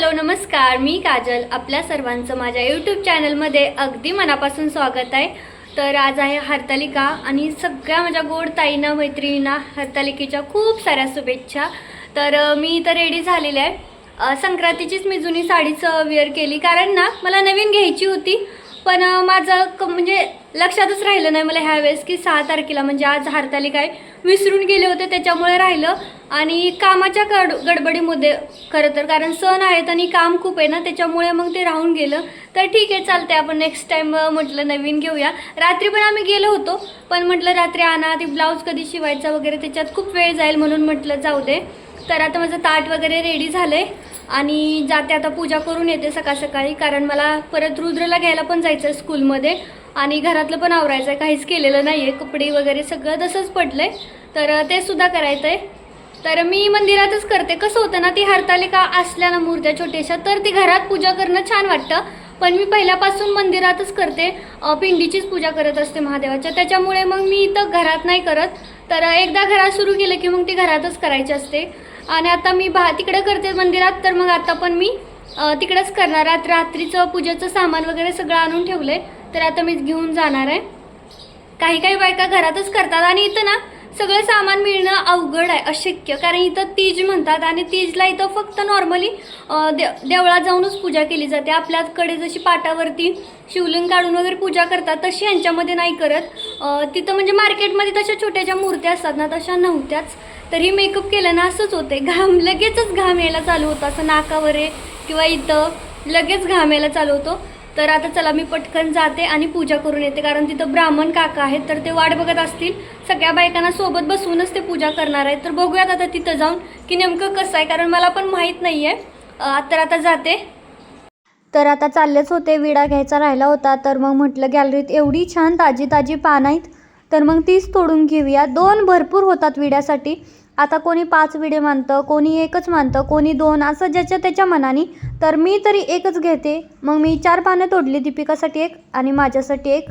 Hello नमस्कार. मी काजल. आपल्या सर्वांचं माझ्या यूट्यूब चॅनलमध्ये अगदी मनापासून स्वागत आहे. तर आज आहे हरतालिका आणि सगळ्या माझ्या गोड ताईंना मैत्रिणींना हरतालिकेच्या खूप साऱ्या शुभेच्छा. तर मी इथं रेडी झालेली आहे. संक्रांतीचीच मी जुनी साडीच वेअर केली कारण ना मला नवीन घ्यायची होती. पण माझं क म्हणजे लक्षातच राहिलं नाही मला ह्यावेळेस की सहा तारखेला म्हणजे आज हरतालिका आहे. विसरून गेले होते त्याच्यामुळे राहिलं. आणि कामाच्या गड गडबडीमध्ये खरं तर कारण सण आहेत आणि काम खूप आहे ना त्याच्यामुळे मग ते राहून गेलं. तर ठीक आहे चालते आपण नेक्स्ट टाईम म्हटलं नवीन घेऊया. रात्री पण आम्ही गेलो होतो पण म्हटलं रात्री आणा ते ब्लाऊज कधी शिवायचा वगैरे त्याच्यात खूप वेळ जाईल म्हणून म्हटलं जाऊ दे. तर आता माझं ताट वगैरे रेडी झालं आहे आणि जाते आता पूजा करून येते सकाळ सकाळी कारण मला परत रुद्रला घ्यायला पण जायचं आहे स्कूलमध्ये आणि घरातलं पण आवरायचं आहे काहीच केलेलं नाही आहे कपडे वगैरे सगळं तसंच पडलं आहे तर ते सुद्धा करायचं आहे तर मी मंदिरातच करते. कसं होतं ना ती हरतालिका असल्या ना मूर्त्या छोट्याशा तर ती घरात पूजा करणं छान वाटतं. पण मी पहिल्यापासून मंदिरातच करते. पिंडीचीच पूजा करत असते महादेवाच्या. त्याच्यामुळे मग मी इथं घरात नाही करत. तर एकदा घरात सुरू केलं की मग ती घरातच करायची असते. आणि आता मी बा तिकडं करते मंदिरात. तर मग आता पण मी तिकडंच करणार. रात्रीचं पूजेचं सामान वगैरे सगळं आणून ठेवलं आहे तर आता मी घेऊन जाणार आहे. काही काही बायका घरातच करतात आणि इथं ना सगळं सामान मिळणं अवघड आहे अशक्य. कारण इथं तीज म्हणतात आणि तीजला इथं फक्त नॉर्मली दे देवळात जाऊनच पूजा केली जाते. आपल्याकडे जशी पाटावरती शिवलिंग काढून वगैरे पूजा करतात तशी यांच्यामध्ये नाही करत. तिथं म्हणजे मार्केटमध्ये तशा छोट्याच्या मूर्त्या असतात ना तशा नव्हत्याच. तरी मेकअप केलं ना असंच होते घाम लगेचच घाम यायला चालू होतं. असं नाकावर किंवा इथं लगेच घाम यायला चालू होतो. तर आता चला मी पटकन जाते आणि पूजा करून येते कारण तिथं ब्राह्मण काका आहेत तर ते वाट बघत असतील. सगळ्या बायकांना सोबत बसूनच ते पूजा करणार आहेत. तर बघूयात आता तिथं जाऊन की नेमकं कसं आहे कारण मला पण माहीत नाही आहे तर आता जाते. तर आता चाललेच होते विडा घ्यायचा राहिला होता तर मग म्हटलं गॅलरीत एवढी छान ताजी ताजी पानं आहेत तर मग तीच तोडून घेऊया. दोन भरपूर होतात विड्यासाठी. आता कोणी पाच विडे मानतं कोणी एकच मानतं कोणी दोन असं ज्याच्या त्याच्या मनाने तर मी तरी एकच घेते. मग मी चार पानं तोडली दीपिकासाठी एक आणि माझ्यासाठी एक.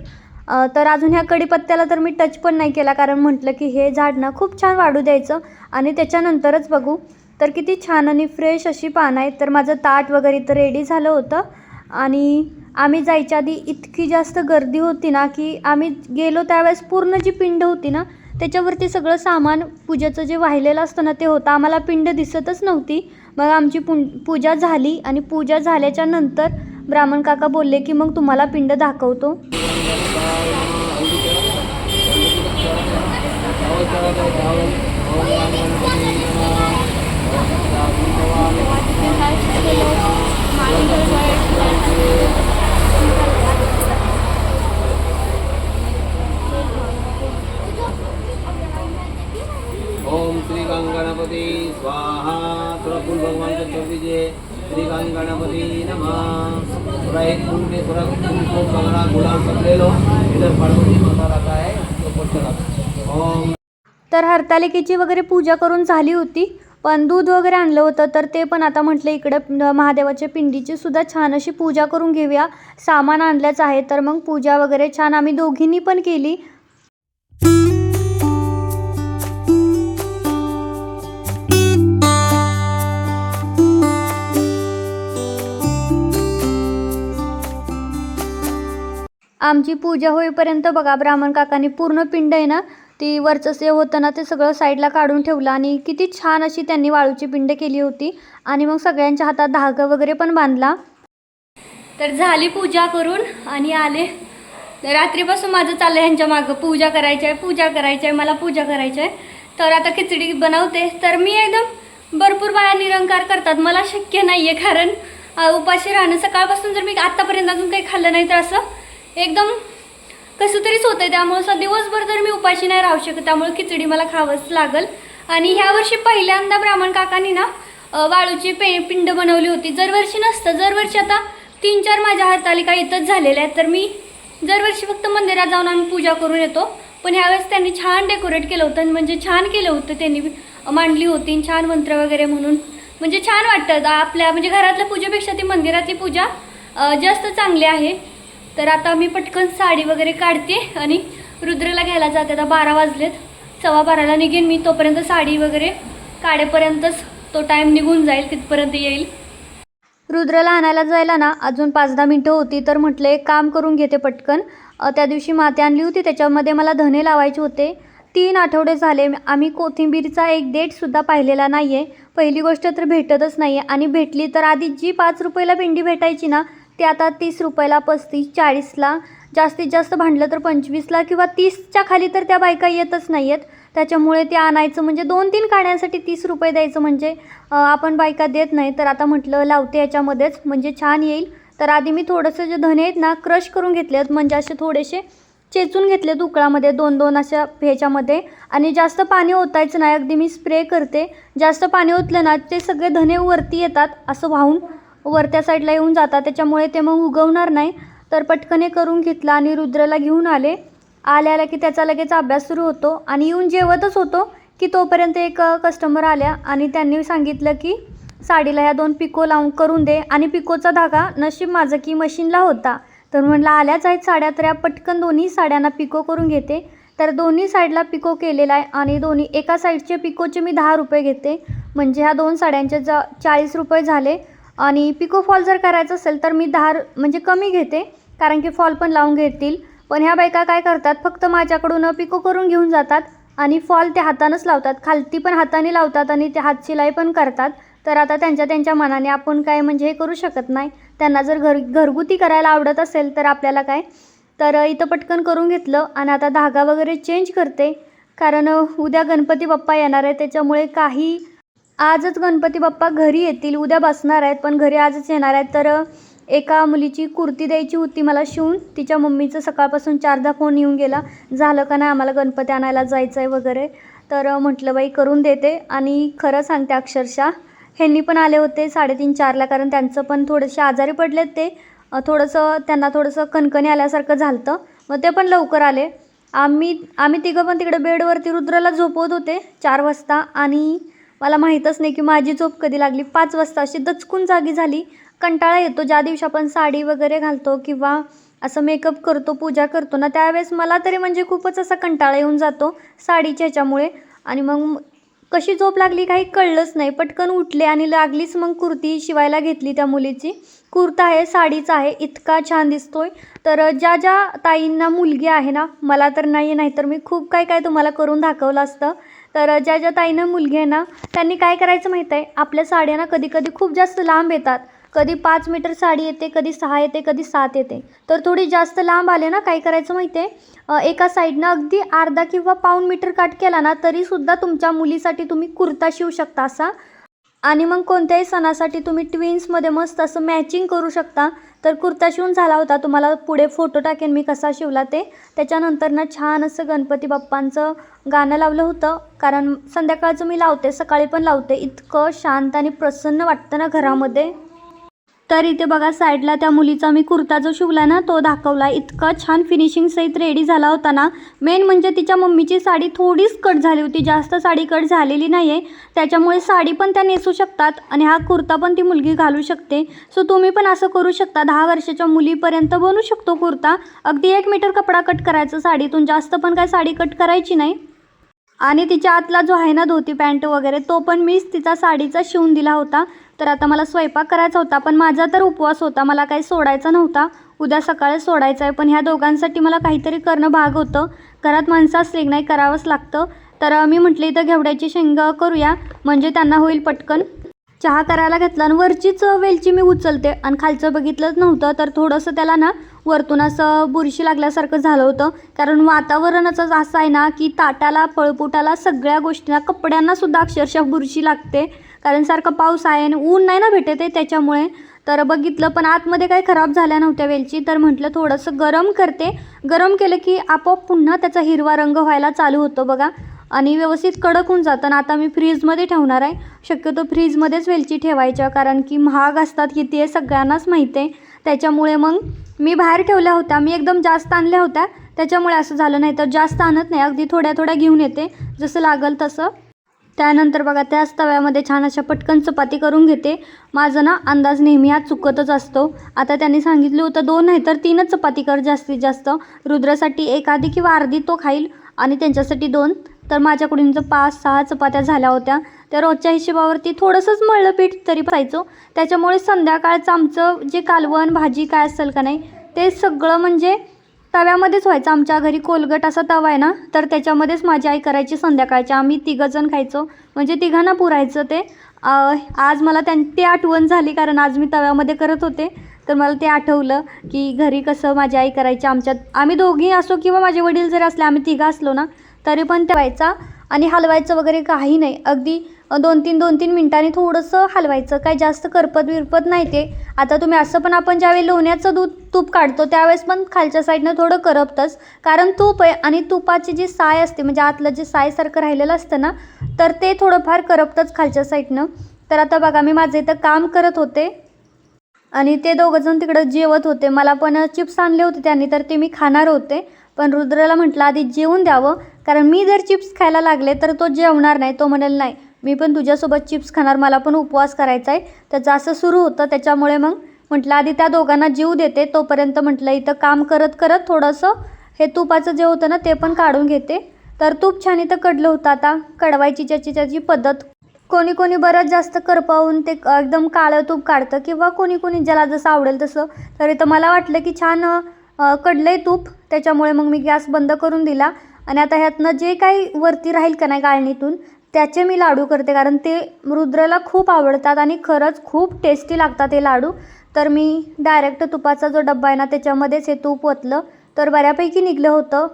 तर अजून ह्या कडीपत्त्याला तर मी टच पण नाही केला कारण म्हटलं की हे झाड ना खूप छान वाढू द्यायचं आणि त्याच्यानंतरच बघू. तर किती छान आणि फ्रेश अशी पानं आहेत. तर माझं ताट वगैरे तर रेडी झालं होतं. आणि आम्ही जायच्या आधी इतकी जास्त गर्दी होती ना की आम्ही गेलो त्यावेळेस पूर्ण जी पिंड होती ना त्याच्यावरती सगळं सामान पूजेचं जे वाहिलेलं असतं ना ते होतं. आम्हाला पिंड दिसतच नव्हती. मग आमची पु पूजा झाली आणि पूजा झाल्याच्यानंतर ब्राह्मण काका बोलले की मग तुम्हाला पिंड दाखवतो. ओम श्री गंगणपती स्वाहा. थोडं भगवान चौकीचे श्री गंगणपती नमा. थोड़ा एक फूल में थोड़ा फूल को कंगड़ा गुलाब सब ले लो. इधर पार्वती माता रखा है तो ऊपर चला। ओम। तर हरतालिकेची वगैरे पूजा करून झाली होती पण दूध वगैरे आणलं होतं तर ते पण आता म्हटलं इकडं महादेवाच्या पिंडीची सुद्धा छान अशी पूजा करून घेऊया. सामान आणलंच आहे तर मग पूजा वगैरे छान आम्ही दोघींनी पण केली. आमची पूजा होईपर्यंत बघा ब्राह्मण काकांनी पूर्ण पिंड आहे ना ती वरचं सेव होतं ना ते सगळं साईडला काढून ठेवलं आणि किती छान अशी त्यांनी वाळूची पिंड केली होती. आणि मग सगळ्यांच्या हातात धागा वगैरे पण बांधला. तर झाली पूजा करून आणि आले. रात्रीपासून माझं चाललं ह्यांच्या मागं. पूजा करायची आहे पूजा करायची आहे मला पूजा करायची आहे तर आता खिचडी बनवते. तर मी एकदम भरपूर बाया निरंकार करतात. मला शक्य नाही आहे कारण उपाशी राहणं. सकाळपासून जर मी आत्तापर्यंत अजून काही खाल्लं नाही तर असं एकदम कसं तरीच होतं आहे त्यामुळं असं दिवसभर तर मी उपाशी नाही राहू शकत त्यामुळे खिचडी मला खावंच लागल. आणि ह्या वर्षी पहिल्यांदा ब्राह्मण काकांनी ना वाळूची पे पिंड बनवली होती. दरवर्षी नसतं दरवर्षी आता तीन चार माझ्या हातालिका इथंच झालेल्या आहेत. तर मी दरवर्षी फक्त मंदिरात जाऊन आम्ही पूजा करून येतो. पण ह्यावेळेस त्यांनी छान डेकोरेट केलं होतं आणि म्हणजे छान केलं होतं त्यांनी मांडली होती आणि छान मंत्र वगैरे म्हणून. म्हणजे छान वाटतं. आपल्या म्हणजे घरातल्या पूजेपेक्षा ती मंदिरातली पूजा जास्त चांगली आहे. तर आता मी पटकन साडी वगैरे काढते आणि रुद्रला घ्यायला जाते. आता बारा वाजलेत. सव्वा बाराला निघेन मी तोपर्यंत साडी वगैरे काढेपर्यंतच तो टाईम निघून जाईल तिथपर्यंत येईल. रुद्रला आणायला जायला ना अजून पाच दहा मिनटं होती तर म्हटलं एक काम करून घेते पटकन. त्या दिवशी माती आणली होती त्याच्यामध्ये मला धने लावायचे होते. तीन आठवडे झाले आम्ही कोथिंबीरचा एक डेटसुद्धा पाहिलेला नाही आहे पहिली गोष्ट तर भेटतच नाही आहे आणि भेटली तर आधी जी पाच रुपयाला भेंडी भेटायची ना ते आता तीस रुपयाला पस्तीस चाळीसला जास्तीत जास्त भांडलं तर पंचवीसला किंवा तीसच्या खाली तर त्या बायका येतच नाही आहेत त्याच्यामुळे ते आणायचं म्हणजे दोन तीन काढण्यासाठी तीस रुपये द्यायचं म्हणजे आपण बायका देत नाही. तर आता म्हटलं लावते याच्यामध्येच म्हणजे छान येईल. तर आधी मी थोडंसं जे धने आहेत ना क्रश करून घेतले आहेत म्हणजे असे थोडेसे चेचून घेतले उकळामध्ये दोन दोन अशा ह्याच्यामध्ये. आणि जास्त पाणी ओतायचं नाही. अगदी मी स्प्रे करते. जास्त पाणी ओतलं ना ते सगळे धने वरती येतात असं वाहून वरत्या साईडला येऊन जातात. त्याच्यामुळे ते मग उगवणार नाही. तर पटकन हे करून घेतलं आणि रुद्रला घेऊन आले. आल्या आल्या की त्याचा लगेच अभ्यास सुरू होतो आणि येऊन जेवतच होतो की तोपर्यंत एक कस्टमर आल्या आणि त्यांनी सांगितलं की साडीला ह्या दोन पिको लावून करून दे आणि पिकोचा धागा नशीब माझं की मशीनला होता. तर म्हटलं आल्याच आहेत साड्या तर या पटकन दोन्ही साड्यांना पिको करून घेते. तर दोन्ही साईडला पिको केलेला आहे आणि दोन्ही एका साईडचे पिकोचे मी दहा रुपये घेते. म्हणजे ह्या दोन साड्यांचे ज चाळीस रुपये झाले. आणि पिको फॉल जर करायचं असेल तर मी दहा म्हणजे कमी घेते कारण की फॉल पण लावून घेतील. पण ह्या बायका काय करतात फक्त माझ्याकडून पिको करून घेऊन जातात आणि फॉल ते हातानंच लावतात. खालती पण हाताने लावतात आणि ते हात शिलाई पण करतात. तर आता त्यांच्या त्यांच्या मनाने आपण काय म्हणजे हे करू शकत नाही. त्यांना जर घर घरगुती करायला आवडत असेल तर आपल्याला काय? तर इथं पटकन करून घेतलं आणि आता धागा वगैरे चेंज करते. कारण उद्या गणपती बाप्पा येणार आहे त्याच्यामुळे काही आजच गणपती बाप्पा घरी येतील उद्या बसणार आहेत पण घरी आजच येणार आहेत. तर एका मुलीची कुर्ती द्यायची होती मला शिवून. तिच्या मम्मीचं सकाळपासून चारदा फोन येऊन गेला. झालं का नाही आम्हाला गणपती आणायला जायचं आहे वगैरे. तर म्हटलं बाई करून देते. आणि खरं सांगते अक्षरशः ह्यांनी पण आले होते साडेतीन चारला कारण त्यांचं पण थोडेसे आजारी पडलेत ते. थोडंसं त्यांना थोडंसं कणकणी आल्यासारखं झालं मग ते पण लवकर आले. आम्ही आम्ही तिघं पण तिकडे बेडवरती रुद्राला झोपवत होते चार वाजता. आणि मला माहीतच नाही की माझी झोप कधी लागली. पाच वाजता अशी दचकून जागी झाली. कंटाळा येतो. ज्या दिवशी आपण साडी वगैरे घालतो किंवा असं मेकअप करतो पूजा करतो ना त्यावेळेस मला तरी म्हणजे खूपच असा कंटाळा येऊन जातो साडीच्या ह्याच्यामुळे. आणि मग कशी झोप लागली काही कळलंच नाही. पटकन उठले आणि लागलीच मग कुर्ती शिवायला घेतली त्या मुलीची. कुर्ता आहे साडीचा आहे. इतका छान दिसतोय. तर ज्या ज्या ताईंना मुलगी आहे ना मला तर नाही नाही तर मी खूप काय काय तुम्हाला करून दाखवलं असतं. तर ज्या ज्या ताईनं मुलगी आहे ना त्यांनी काय करायचं माहीत आहे आपल्या साड्या ना कधी कधी खूप जास्त लांब येतात. कधी पाच मीटर साडी येते कधी सहा येते कधी सात येते. तर थोडी जास्त लांब आले ना काय करायचं माहिती आहे एका साईडनं अगदी अर्धा किंवा पाऊण मीटर काट केला ना तरीसुद्धा तुमच्या मुलीसाठी तुम्ही कुर्ता शिवू शकता असा. आणि मग कोणत्याही सणासाठी तुम्ही ट्विन्समध्ये मस्त असं मॅचिंग करू शकता. तर कुर्ता शिवून झाला होता. तुम्हाला पुढे फोटो टाकेन मी कसा शिवला ते. त्याच्यानंतर ना छान असं गणपती बाप्पांचं गाणं लावलं होतं. कारण संध्याकाळचं मी लावते सकाळी पण लावते. इतकं शांत आणि प्रसन्न वाटतं ना घरामध्ये. तर इथे बघा साईडला त्या मुलीचा मी कुर्ता जो शिवला ना तो दाखवला. इतका छान फिनिशिंग सहित रेडी झाला होता ना. मेन म्हणजे तिच्या मम्मीची साडी थोडीच कट झाली होती. जास्त साडी कट झालेली नाही आहे त्याच्यामुळे साडी पण त्या नेसू शकतात आणि हा कुर्ता पण ती मुलगी घालू शकते. सो तुम्ही पण असं करू शकता. दहा वर्षाच्या मुलीपर्यंत बनू शकतो कुर्ता. अगदी एक मीटर कपडा कट करायचा साडीतून. जास्त पण काय साडी कट करायची नाही. आणि तिच्या आतला जो आहे ना धोती पॅन्ट वगैरे तो पण मीच तिचा साडीचा शिवून दिला होता. तर आता मला स्वयंपाक करायचा होता पण माझा तर उपवास होता. मला काही सोडायचा नव्हता. उद्या सकाळी सोडायचं आहे पण ह्या दोघांसाठी मला काहीतरी करणं भाग होतं. घरात माणसं असली नाही करावंच लागतं. तर मी म्हटलं इथं घेवड्याची शेंग करूया. म्हणजे त्यांना होईल पटकन. चहा करायला घेतला आणि वरचीच वेलची मी उचलते. आणि खालचं बघितलंच नव्हतं तर थोडंसं त्याला ना वरतून असं बुरशी लागल्यासारखं झालं होतं. कारण वातावरणाचं असं आहे ना की ताटाला पळपुटाला सगळ्या गोष्टींना कपड्यांनासुद्धा अक्षरशः बुरशी लागते. कारण सारखं पाऊस आहे आणि ऊन नाही ना भेटत आहे त्याच्यामुळे. तर बघितलं पण आतमध्ये काही खराब झाल्या नव्हत्या वेलची. तर म्हटलं थोडंसं गरम करते. गरम केलं की आपोआप पुन्हा त्याचा हिरवा रंग व्हायला चालू होतो बघा. आणि व्यवस्थित कडक होऊन जातं. आता मी फ्रीजमध्ये ठेवणार आहे. शक्यतो फ्रीजमध्येच वेलची ठेवायच्या कारण की महाग असतात किती आहे सगळ्यांनाच माहिती आहे. त्याच्यामुळे मग मी बाहेर ठेवल्या होत्या. मी एकदम जास्त आणल्या होत्या. त्याच्यामुळे असं झालं नाही तर जास्त आणत नाही. अगदी थोड्या थोड्या घेऊन येते. जसं लागल तसं. त्यानंतर बघा त्याच तव्यामध्ये छान अशा पटकन चपाती करून घेते. माझं ना अंदाज नेहमी हा चुकतच असतो. आता त्यांनी सांगितलं होतं दोन नाही तर तीनच चपाती कर जास्तीत जास्त. रुद्रासाठी एक आधी किंवा अर्धी तो खाईल आणि त्यांच्यासाठी दोन. तर माझ्याकडून जर पाच सहा चपात्या झाल्या होत्या त्या रोजच्या हिशोबावरती थोडंसंच मळलं पीठ तरी पाहायचो त्याच्यामुळे संध्याकाळचं आमचं जे कालवण भाजी काय असेल का नाही ते सगळं म्हणजे तव्यामध्येच व्हायचं. आमच्या घरी कोलगट असा तवा आहे ना तर त्याच्यामध्येच माझी आई करायची संध्याकाळच्या आम्ही तिघंजण खायचो. म्हणजे तिघांना पुरायचं ते. आज मला त्यां ते आठवण झाली कारण आज मी तव्यामध्ये करत होते. तर मला ते आठवलं की घरी कसं माझी आई करायची आमच्यात. आम्ही दोघी असो किंवा माझे वडील जरी असले आम्ही तिघं असलो ना तरी पण ते व्हायचा आणि हलवायचं वगैरे काही नाही. अगदी दोन तीन दोन तीन मिनटांनी थोडंसं हलवायचं. काय जास्त करपत विरपत नाही ते. आता तुम्ही असं पण आपण ज्यावेळी लोण्याचं दूध तूप काढतो त्यावेळेस पण खालच्या साईडनं थोडं करपतंच. कारण तूप आहे आणि तुपाची जी साय असते म्हणजे आतलं जे सायसारखं राहिलेलं असतं ना तर ते थोडंफार करपतंच खालच्या साईडनं. तर आता बघा मी माझं इथं काम करत होते आणि ते दोघंजण तिकडं जेवत होते. मला पण चिप्स आणले होते त्यांनी तर ते मी खाणार होते. पण रुद्राला म्हटलं आधी जेवून द्यावं. कारण मी जर चिप्स खायला लागले तर तो जेवणार नाही तो म्हणेल नाही मी पण तुझ्यासोबत चिप्स खाणार मला पण उपवास करायचा आहे. त्याचं असं सुरू होतं त्याच्यामुळे मग म्हटलं आधी त्या दोघांना जीव देते तोपर्यंत म्हटलं इथं काम करत करत थोडंसं हे तुपाचं जे होतं ना ते पण काढून घेते. तर तूप छान इथं कडलं होतं आता कडवायची ज्याची त्याची पद्धत. कोणी कोणी बरंच जास्त करपावून ते एकदम काळं तूप काढतं किंवा कोणी कोणी ज्याला जसं आवडेल तसं. तर इथं मला वाटलं की छान कडलं आहे तूप त्याच्यामुळे मग मी गॅस बंद करून दिला. आणि आता ह्यातनं जे काही वरती राहील का नाही गाळणीतून त्याचे मी लाडू करते. कारण ते रुद्रला खूप आवडतात आणि खरंच खूप टेस्टी लागतात हे लाडू. तर मी डायरेक्ट तुपाचा जो डब्बा आहे ना त्याच्यामध्येच हे तूप ओतलं. तर बऱ्यापैकी निघलं होतं.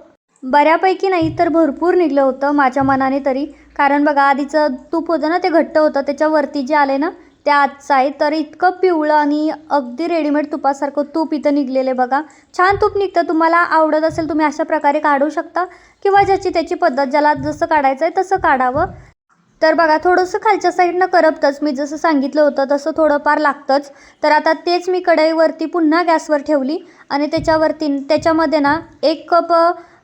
बऱ्यापैकी नाही तर भरपूर निघलं होतं माझ्या मनाने तरी. कारण बघा आधीचं तूप होतं ना ते घट्ट होतं. त्याच्यावरती जे आले ना ते आजचं आहे तर इतकं पिवळं आणि अगदी रेडीमेड तुपासारखं तूप इथं निघलेलं आहे बघा. छान तूप निघतं. तुम्हाला आवडत असेल तुम्ही अशा प्रकारे काढू शकता. किंवा ज्याची त्याची पद्धत ज्याला जसं काढायचं आहे तसं काढावं. तर बघा थोडंसं खालच्या साईडनं करपतंच. मी जसं सांगितलं होतं तसं थोडंफार लागतंच. तर आता तेच मी कढईवरती पुन्हा गॅसवर ठेवली. आणि त्याच्यावरती त्याच्यामध्ये ना एक कप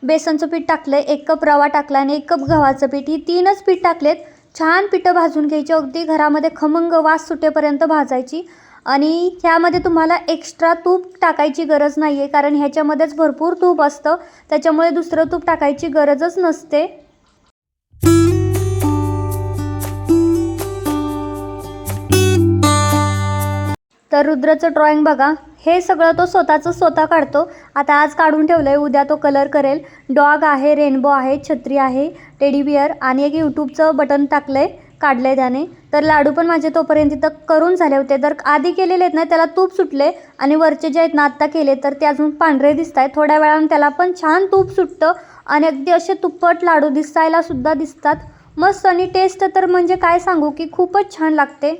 बेसनचं पीठ टाकलं आहे एक कप रवा टाकला आणि एक कप गव्हाचं पीठ. ही तीनच पीठ टाकलेत. छान पिठं भाजून घ्यायची अगदी घरामध्ये खमंग वास सुटेपर्यंत भाजायची. आणि त्यामध्ये तुम्हाला एक्स्ट्रा तूप टाकायची गरज नाही आहे कारण ह्याच्यामध्येच भरपूर तूप असतं. त्याच्यामुळे दुसरं तूप टाकायची गरजच नसते. तर रुद्रचं ड्रॉइंग बघा. हे सगळं तो स्वतःचं स्वतः काढतो. आता आज काढून ठेवलं आहे उद्या तो कलर करेल. डॉग आहे रेनबो आहे छत्री आहे टेडी बिअर आणि एक यूट्यूबचं बटन टाकलं आहे काढलं आहे त्याने. तर लाडू पण माझे तोपर्यंत इथं करून झाले होते. तर आधी केलेले आहेत ना त्याला तूप सुटले आणि वरचे जे आहेत ना आत्ता केले तर ते अजून पांढरे दिसत आहेत थोड्या वेळानं त्याला पण छान तूप सुटतं आणि अगदी असे तुप्पट लाडू दिसायला सुद्धा दिसतात. मस्त आणि टेस्ट तर म्हणजे काय सांगू की खूपच छान लागते.